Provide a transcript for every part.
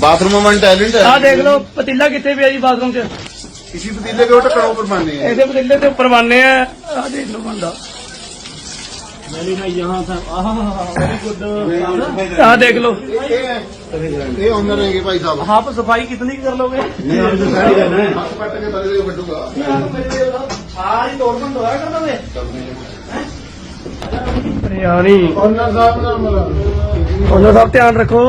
Bathroom ਮਨ talent ਹੈ। ਆਹ ਦੇਖ ਲਓ ਪਤੀਲਾ ਕਿੱਥੇ ਪਿਆ ਜੀ ਬਾਥਰੂਮ 'ਚ? ਕਿਸੇ ਪਤੀਲੇ ਦੇ ਉੱਤੇ ਕਣੋ ਪਰਮਾਨੇ ਹੈ ਇਹਦੇ ਪਤੀਲੇ ਤੇ ਉੱਪਰ ਬੰਨੇ ਆ। ਆਹ ਦੇਖ ਲਓ ਬੰਦਾ। ਮੈਨੇ ਨਾ ਯਹਾਂ ਸਾ ਆਹ ਵੈਰੀ ਗੁੱਡ ਆਹ ਦੇਖ ਲਓ। ਇਹ ਓਨਰ ਹੈਗੇ ਭਾਈ ਸਾਹਿਬ। ਆਪ ਸਫ਼ਾਈ ਕਿਤਨੀ ਕਰ ਲੋਗੇ ਨਹੀਂ ਆਪ ਸਫ਼ਾਈ ਕਰਨਾ ਹੈ। ਪੱਟ ਕੇ ਬਦਲੇ ਵੱਡੂਗਾ ਸਾਰੀ ਤੋੜ ਭੰਨ ਹੋਇਆ ਕਰਦਾ ਵੇ ਉਹਨਾਂ ਸਾਹਿਬ ਧਿਆਨ ਰੱਖੋ।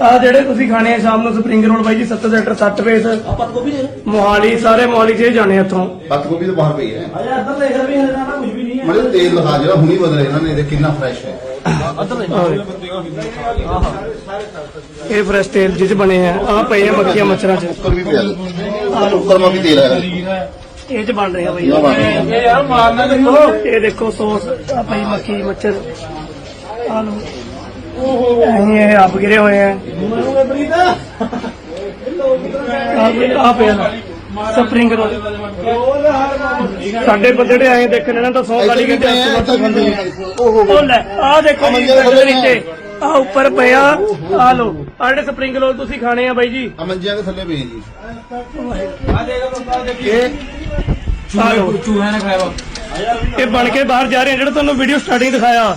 ਆ ਜਿਹੜੇ ਤੁਸੀਂ ਖਾਣੇ ਆ ਸ਼ਾਮ ਨੂੰ ਸਪਰਿੰਗ ਰੋਲ ਬਾਈ ਜੀ 70 ਸੈਕਟਰ 60 ਵੇਸ। ਮੋਹਾਲੀ ਸਾਰੇ ਮੋਹਾਲੀ ਚ ਜਾਣੇ ਇੱਥੋਂ। ਬੱਤ ਗੋਭੀ ਤਾਂ ਬਾਹਰ ਪਈ ਹੈ। ਅਜਾ ਇੱਧਰ ਦੇਖ ਰਹੇ ਵੀ ਹਲੇ ਕੁਝ ਵੀ ਨਹੀਂ ਹੈ। ਮਤਲਬ ਤੇਲ ਲਗਾ ਜਿਹੜਾ ਹੁਣੀ ਬਦਲੇ ਇਹਨਾਂ ਨੇ ਇਹ ਕਿੰਨਾ ਫਰੈਸ਼ ਹੈ। ਇਹ ਫਰੈਸ਼ ਜਿਸ ਬਣੇ ਆ ਆ ਪਏ ਆ ਮੱਖੀਆਂ ਮੱਛਰਾਂ ਚ। ਉੱਪਰ ਵੀ ਪਿਆ ਉੱਪਰ ਮਾ ਵੀ ਤੇਲ ਆ ਇਹ ਚ ਬਣ ਰਿਹਾ ਬਈ। ਇਹ ਯਾਰ ਮਾਰਨਾ ਦੇਖੋ ਇਹ ਦੇਖੋ ਸੌਸ ਆ ਪਈ ਮੱਖੀ ਮੱਛਰ। ਆਲੂ ਓਹੋ। ਇਹ ਆਪ ਗਿਰੇ ਹੋਏ ਆ। ਆ। ਪਿਆ ਸਪਰਿੰਗ ਰੋਲ ਸਾਡੇ ਬੰਦੇ ਆਏ ਦੇਖਣ ਇਹਨਾਂ ਤਾਂ 100 ਗਾਲੀ ਕਹਿੰਦੇ ਉਹ ਲੈ ਆਹ ਦੇਖੋ ਜੀ ਦੇ ਨੀਚੇ ਆ ਉੱਪਰ ਪਿਆ ਆ ਲੋ ਆੜੇ ਸਪਰਿੰਗ ਰੋਲ ਤੁਸੀਂ ਖਾਣੇ ਆ ਬਾਈ ਜੀ। ਅਮਨਜੀਆਂ ਦੇ ਥੱਲੇ ਪਏ ਜੀ। ਇਹ ਬਣ ਕੇ ਬਾਹਰ ਜਾ ਰਹੇ ਜਿਹੜਾ ਤੁਹਾਨੂੰ ਵੀਡੀਓ ਸਟਾਰਟਿੰਗ ਦਿਖਾਇਆ।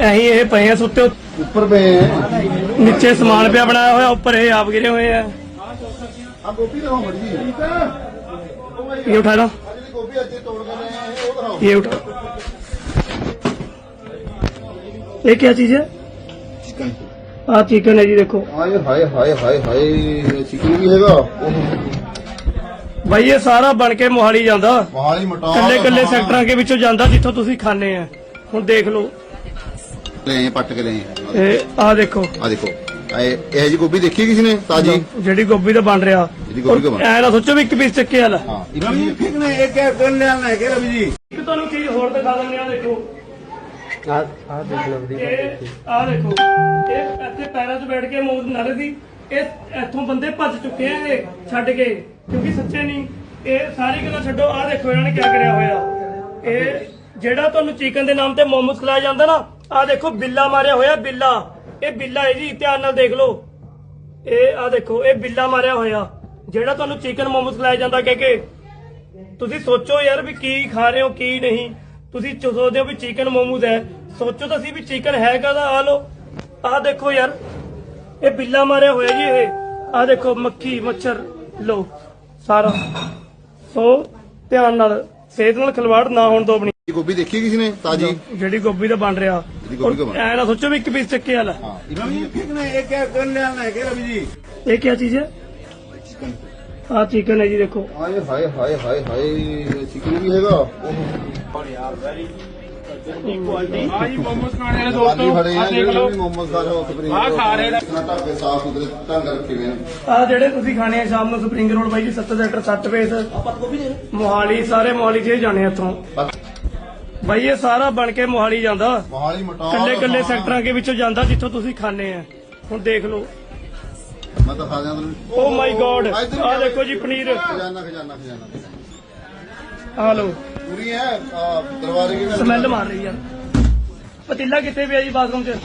ਅਸੀਂ ਇਹ ਪਏ ਆ ਸੁੱਤੇ ਉੱਪਰ ਪਏ ਆ। ਨੀਚੇ ਸਮਾਨ ਪਿਆ ਬਣਾਇਆ ਹੋਇਆ ਉੱਪਰ ਇਹ ਆਪ ਗਿਰੇ ਹੋਏ ਆ। ਇਹ ਉਠਾ ਲਓ। ਇਹ ਉਠਾ। ਇਹ ਕੀ ਚੀਜ਼ ਹੈ? ਚਿਕਨ ਆ ਚਿਕਨ ਹੈ ਜੀ ਦੇਖੋ। ਹਾਏ ਹਾਏ ਹਾਏ ਹਾਏ ਹਾਏ ਚਿਕਨ ਵੀ ਹੈਗਾ। ਭਾਈ ਇਹ ਸਾਰਾ ਬਣ ਕੇ ਮੋਹਾਲੀ ਜਾਂਦਾ। ਮੋਹਾਲੀ ਮਟਾਉ ਕੱਲੇ ਕੱਲੇ ਸੈਕਟਰਾਂ ਦੇ ਵਿੱਚੋਂ ਜਾਂਦਾ ਜਿੱਥੋਂ ਤੁਸੀਂ ਖਾਣੇ ਆ। ਹੁਣ ਦੇਖ ਲਓ। ਲੈ ਆਏ ਪੱਟ ਕੇ ਲੈ ਆਏ ਇਹ ਆ ਦੇਖੋ। ਆ ਦੇਖੋ। ਇਹ ਇਹ ਜੀ ਗੋਭੀ ਦੇਖੀ ਕਿਸੇ ਨੇ ਤਾਜੀ? ਜਿਹੜੀ ਗੋਭੀ ਦਾ ਬਣ ਰਿਹਾ। ਜਿਹੜੀ ਗੋਭੀ ਦਾ ਐ ਨਾ ਸੋਚੋ ਵੀ ਇੱਕ ਪੀਸ ਚੱਕੇ ਵਾਲਾ। ਹਾਂ ਰਵੀ ਠੀਕ ਨੇ ਇਹ ਕਹਿ ਕਰ ਲਿਆਣਾ ਹੈ ਕਿ ਰਵੀ ਜੀ? ਇੱਕ ਤੁਹਾਨੂੰ ਚੀਜ਼ ਹੋਰ ਦਿਖਾ ਦਿੰਦੇ ਆ ਦੇਖੋ। ਆ ਆ ਦੇਖ ਲਓ ਦੀ ਆ ਦੇਖੋ। ਇਹ ਇੱਥੇ ਪੈਰਾਂ 'ਚ ਬੈਠ ਕੇ ਮੌਤ ਨਰੇ ਦੀ ਇਹ ਇੱਥੋਂ ਬੰਦੇ ਭੱਜ ਚੁੱਕੇ ਆ ਇਹ ਛੱਡ ਕੇ ਕਿਉਂਕਿ ਸੱਚੇ ਨਹੀਂ। ਇਹ ਸਾਰੀ ਗੱਲਾਂ ਛੱਡੋ ਆ ਦੇਖੋ ਇਹਨਾਂ ਨੇ ਕੀ ਕਰਿਆ ਹੋਇਆ। ਇਹ ਜਿਹੜਾ ਤੁਹਾਨੂੰ ਚਿਕਨ ਦੇ ਨਾਮ ਤੇ ਮੋਮੋਸ ਖਿਲਾਇਆ ਜਾਂਦਾ ਨਾ ਆ ਦੇਖੋ, ਬਿੱਲਾ ਮਾਰਿਆ ਹੋਇਆ ਬਿੱਲਾ। ਇਹ ਬਿੱਲਾ ਹੈ ਜੀ ਧਿਆਨ ਨਾਲ ਦੇਖ ਲਓ। ਇਹ ਆ ਦੇਖੋ, ਇਹ ਬਿੱਲਾ ਮਾਰਿਆ ਹੋਇਆ। ਜਿਹੜਾ ਤੁਹਾਨੂੰ ਚਿਕਨ ਮੋਮੋਸ ਖਿਲਾਇਆ ਜਾਂਦਾ, ਕਹਿ ਕੇ। ਤੁਸੀਂ ਸੋਚੋ ਯਾਰ ਵੀ ਕੀ ਖਾ ਰਹੇ ਹੋ, ਕੀ ਨਹੀਂ। ਤੁਸੀਂ ਸੋਚਦੇ ਹੋ ਵੀ ਚਿਕਨ ਮੋਮੋਸ ਹੈ। ਸੋਚੋ ਤਾਂ ਸੀ ਵੀ ਚਿਕਨ ਹੈ ਕਾਹਦਾ? ਆ ਲੋ ਆ ਦੇਖੋ ਯਾਰ, ਇਹ ਬਿੱਲਾ ਮਾਰਿਆ ਹੋਇਆ ਜੀ ਇਹ। ਆ ਦੇਖੋ, ਮੱਖੀ, ਮੱਛਰ। ਲੋ ਸਾਰਾ। ਸੋ, ਧਿਆਨ ਨਾਲ, ਸਿਹਤ ਨਾਲ ਖਿਲਵਾੜ ਨਾ ਹੋਣ ਦੋ ਆਪਣੀ ये गोभी देखी किसी ने ताजी ਜਿਹੜੀ ਗੋਭੀ ਦਾ ਬਣ ਰਿਹਾ ਜਿਹੜੀ ਗੋਭੀ ਦਾ ਬਣ ਐ ਨਾ ਸੋਚੋ ਵੀ ਇੱਕ ਪੀਸ ਚੱਕੇ ਵਾਲਾ हाँ ਕਿੰਨੇ ਇੱਕ ਇੱਕ ਕਰ ਲੈਣਾ ਹੈ ਕਿ ਰਵੀ ਜੀ ਇਹ ਕੀ ਚੀਜ਼ ਹੈ ਆ ਚਿਕਨ ਹੈ ਜੀ ਦੇਖੋ हाय हाय हाय हाय हाय चिकन भी हैगा ਆਜੀ ਮੋਮੋਸ ਖਾਣੇ ਵਾਲੇ आलू ਦੋਸਤੋ खड़े ਆ हैं ਦੇਖ जो ਲਓ भी मोमोज खा रहे हो स्प्रिंग हाँ, खा रहे हैं। कितना ढक के साफ सुथरे ढंग रखे हुए हैं ਆ ਜਿਹੜੇ ਤੁਸੀਂ ਖਾਣੇ ਆ ਸ਼ਾਮ ਨੂੰ ਸਪਰਿੰਗ ਰੋਲ ਬਾਈ ਜੀ 7 ਸੈਕਟਰ 60 ਵੇਸ ਮੋਹਾਲੀ ਸਾਰੇ ਮੋਹਾਲੀ ਚ ਹੀ ਜਾਣੇ ਆ ਇੱਥੋਂ ਭਾਈ ਇਹ ਸਾਰਾ ਬਣ ਕੇ ਮੋਹਾਲੀ ਜਾਂਦਾ। ਮੋਹਾਲੀ ਮਟਾਓ ਕੱਲੇ ਕੱਲੇ ਸੈਕਟਰਾਂ ਦੇ ਵਿੱਚੋਂ ਜਾਂਦਾ ਜਿੱਥੋਂ ਤੁਸੀਂ ਖਾਣੇ ਆ। ਹੁਣ ਦੇਖ ਲਓ। ਮੈਂ ਤਾਂ ਖਾ ਜਾਂਦਾ ਓ ਮਾਈ ਗੋਡ ਆ ਦੇਖੋ ਜੀ ਪਨੀਰ। ਖਜ਼ਾਨਾ ਖਜ਼ਾਨਾ ਖਜ਼ਾਨਾ। ਆ ਲਓ। ਪੂਰੀ ਹੈ ਦਰਵਾਜ਼ੇ ਕੀ ਸਮੈਲ ਮਾਰ ਰਹੀ ਆ। ਪਤੀਲਾ ਕਿੱਥੇ ਪਿਆ ਜੀ ਬਾਥਰੂਮ 'ਚ?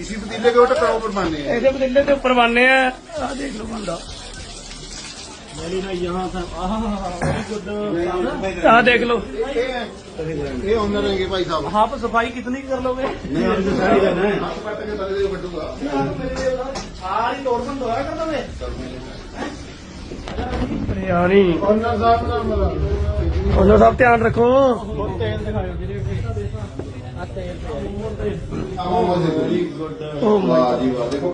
ਇਸੀ ਪਤੀਲੇ ਦੇ ਉੱਤੇ ਟਕਰਾਓ ਆ। ਇਹਦੇ ਪਤੀਲੇ ਦੇ ਉੱਪਰ ਮਾਨੇ ਆ। ਆ ਦੇਖ ਲਓ ਬੰਦਾ। ਆ ਦੇਖ ਲਓ ये ऑनर रहेंगे भाई साहब आप सफाई कितनी कर लोगे हाथ पट के बदले को बटूगा सारी तोड़ बंद होया करता वे ਰਿਆਣੀ ऑनर साहब नाम बोला ਉਹਨਾਂ ਸਾਹਿਬ ਧਿਆਨ ਰੱਖੋ मोमोज देखो जी ਓ ਮਾਈ वाह जी वाह देखो